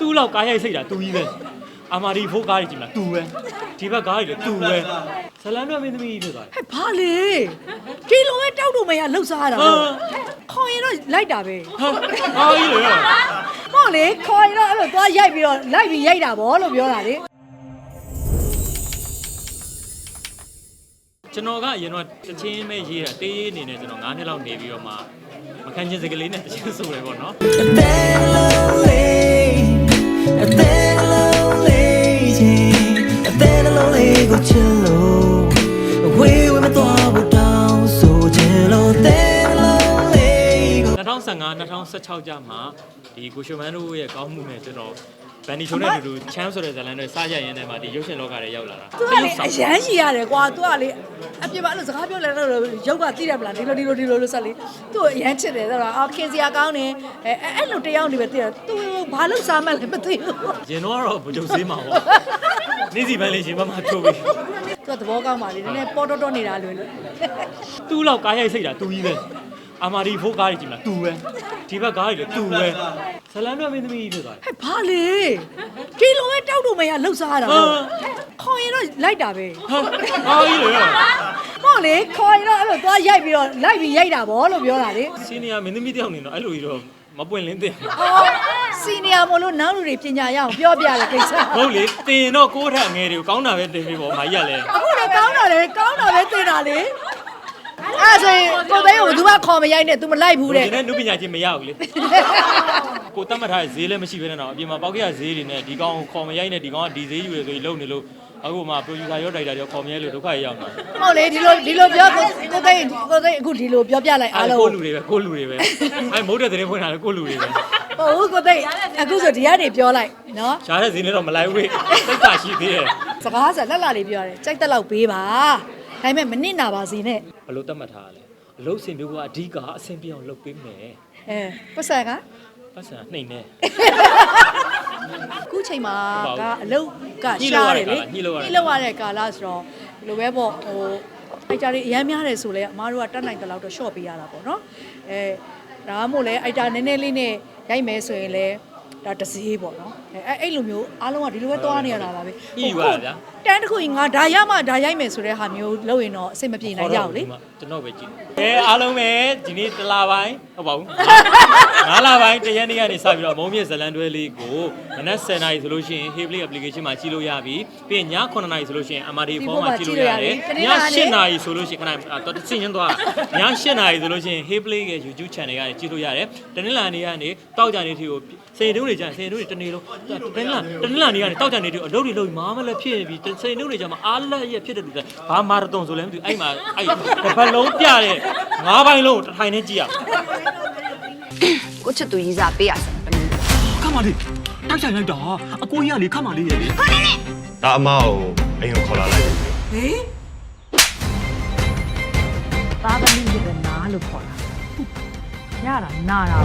သူ့လောက်ကားရိုက်စိတ်တာသူကြီးပဲအာမာဒီဖိုးကားကြီးကြည့်မလားသူပဲဒီဘက်ကားကြီးလည်းသူပဲဇလန်တော့မင်းသမီးဖြစ်သွားတယ် ဟဲ့ဘာလေဒီလိုပဲတောက်တော့မရလှုပ်ရှားရတာဟာပေါ့ခေါင်ရင်တော့လိုက်တာပဲဟာအားကြီးလေဟောလေခေါင်ရင်တော့အဲ့လိုသွားရိုက်ပြီးတော့လိုက်ပြီးရိုက်တာဗောလို့ပြောတာလေကျွန်တော်ကအရင်တော့တချင်းပဲရေးတာတေးရေးအနေနဲ့ကျွန်တော်9နှစ်လောက်နေပြီးတော့မှမခံချင်းစကလေးနဲ့တချင်းဆိုတယ်ပေါ့နော် A 2015 2016ကျမှဒီကိုရှုမန်းတို့ရဲ့ကောင်းမှုနဲ့ကျွန်တော်ဗန်နီချိုနဲ့အတူတူချမ်းဆိုတဲ့ဇာတ်လမ်းတွေစရရင်ထဲမှာဒီရုပ်ရှင်လောကတွေရောက်လာတာသူကလေအရန်ရှိရတယ်ကွာသူကလေအပြစ်ပါအဲ့လိုစကားပြောလဲတော့ရုပ်ကသိတယ်မလားဒီလိုဒီလိုဒီလိုလို့ဆက်လေသူ့ကိုအရန်ချစ်တယ်ဆိုတော့အော်ခင်စရာကောင်းတယ်အဲအဲ့လိုတယောက်နေပဲသိတယ်သူဘာလို့စားမှန်းလဲမသိဘူးရင်တော့ကတော့ဗကြုံစေးမှာပေါ့နေ့စီပန်းလေးရှင်မမထိုးပြီးသူကသဘောကောင်းပါလေနည်းနည်းပေါ်တော်တော်နေတာလွယ်လို့သူ့လောက်ကားရိုက်စိတ်တာသူကြီးပဲ အာမာဒီဖိုးကားကြီးကြည့်မလားသူပဲဒီဘက်ကားကြီးလည်းသူပဲဇလန်တော့မင်းသမီးဖြစ်သွားတယ် ဟဲ့ဘာလေဒီလိုပဲတောက်တော့မရလှုပ်ရှားရတာပေါ့ဟာခေါင်ရင်တော့လိုက်တာပဲဟာအားကြီးလေဟောလေခေါင်ရင်တော့အဲ့လိုသွားရိုက်ပြီးတော့လိုက်ပြီးရိုက်တာဗောလို့ပြောတာလေစီနီယာမင်းသမီးတယောက်နေတော့အဲ့လိုကြီးတော့မပွင့်လင်းတင်အော်စီနီယာမို့လို့နောက်လူတွေပညာရအောင်ပြောပြရကိစ္စဟုတ်လေတင်တော့ကိုယ့်ထက်ငယ်တွေကိုကောင်းတာပဲတင်ပြီးပေါ့မာကြီးကလည်း အခုလည်းကောင်းတာလေကောင်းတာပဲသိတာလေ အဲ့ဆိုရင်ကိုသိန်းကိုဘယ်သူမှခေါ်မရိုက်နဲ့ तू မလိုက်ဘူးတဲ့ ဒီနဲ့နုပညာချင်းမရဘူးလေကိုတတ်မှတ်ထားတဲ့ဈေးလည်းမရှိဘဲနဲ့တော့အပြင်မှာပေါက်ကြရဈေးတွေနဲ့ဒီကောင်ခေါ်မရိုက်နဲ့ဒီကောင်ကဒီဈေးယူရဆိုပြီးလုံနေလို့အခုမှ producer ရော director ရောခေါ်မရိုက်လို့ဒုက္ခရောက်နေတာဟုတ်လေဒီလိုဒီလိုပြောကိုကိုသိန်းကိုသိန်းအခုဒီလိုပြောပြလိုက်အားအားလုံးကိုလူတွေပဲကိုလူတွေပဲအဲမဟုတ်တဲ့သတင်းဖွင့်တာလည်းကိုလူတွေပဲဟုတ်ဘူးကိုသိန်းအခုဆိုဒီကနေပြောလိုက်နော်ရှားတဲ့ဈေးနဲ့တော့မလိုက်ဘူးလေစိတ်သာရှိသေးတယ်စကားဆိုလက်လာလေးပြောရတယ်ကြိုက်တဲ့လောက်ပေးပါ ဒါပေမဲ့မနစ်နာပါစေနဲ့ဘလို့တတ်မှတ်ထားရလဲအလုပ်စင်မျိုးကအဓိကအဆင်ပြေအောင်လုပ်ပေးမယ်အဲပတ်စံကပတ်စံနှိမ့်နေအခုချိန်မှာဟုတ်ပါဘူးကအလုတ်ကညှိလို့ရှားရတတဲ့ယ်လေကာလညှိလို့ရတဲ့ညှိလို့ရတဲ့ကာလဆိုတော့ဒီလိုပဲပေါ့ဟိုအိုက်တာတွေအများများတယ်ဆိုလဲအမားတို့ကတတ်နိုင်တဲ့လောက်တော့ short ပေးရတာပေါ့နော်အဲဒါမှမဟုတ်လဲအိုက်တာနည်းနည်းလေးနဲ့ရိုက်မယ်ဆိုရင်လဲဒါတစ်စည်းပေါ့နော် အဲအဲ့အဲ့လိုမျိုးအားလုံးကဒီလိုပဲသွားနေရတာပါပဲညှိပါဗျာတန်းတစ်ခုကြီးငါဒါရမှဒါရိုက်မယ်ဆိုတဲ့ဟာမျိုးလုပ်ရင်တော့အဆင်မပြေနိုင်ကြဘူးလေကျွန်တော်ပဲကြည့်အဲအားလုံးပဲဒီနေ့တစ်လပိုင်းဟုတ်ပါဘူးငါးလပိုင်းတရက်နေ့ကနေစပြီးတော့မုံမြင့်ဇလန်တွဲလေးကိုမနက်10:00နာရီဆိုလို့ရှိရင် Hey Play application မှာကြည့်လို့ရပြီပြီးရင်ည9:00နာရီဆိုလို့ရှိရင် MRD ဖုန်းမှာကြည့်လို့ရတယ်ည10:00နာရီဆိုလို့ရှိရင်ခဏတော့တစ်ချင်းချင်းသွားည10:00နာရီဆိုလို့ရှိရင် Hey Play ရဲ့ YouTube channel ကနေကြည့်လို့ရတယ်တနင်္လာနေ့ကနေတောက်ကြနေထီကိုစိန်တုံးတွေကြာစိန်တုံးတွေတနေ့လုံးတနင်္လာတနင်္လာနေ့ကနေတောက်ကြနေထီကိုအလုပ်တွေလုပ်ပြီးမားမလည်းဖြစ်ပြီးစိန်တုံးတွေကြာမှာအားလက်ရဖြစ်တဲ့လူတွေဘာမာရသွန်ဆိုလဲမသိဘူးအဲ့မှာအဲ့တစ်ပတ်လုံးပြတဲ့ငါးပိုင်းလုံးကိုတစ်ထိုင်နဲ့ကြည့်ရကိုချစ်သူရေးစားပေးရစမ်းတမီးခမလေးတိုက်ဆိုင်လိုက်တာအကိုကြီးကလေခမလေးရဲ့လေဒါအမကိုအိမ်ကိုခေါ်လာလိုက်ပြီသားသမီးရဲ့နာလို့ခေါ်တာရတာနာတာ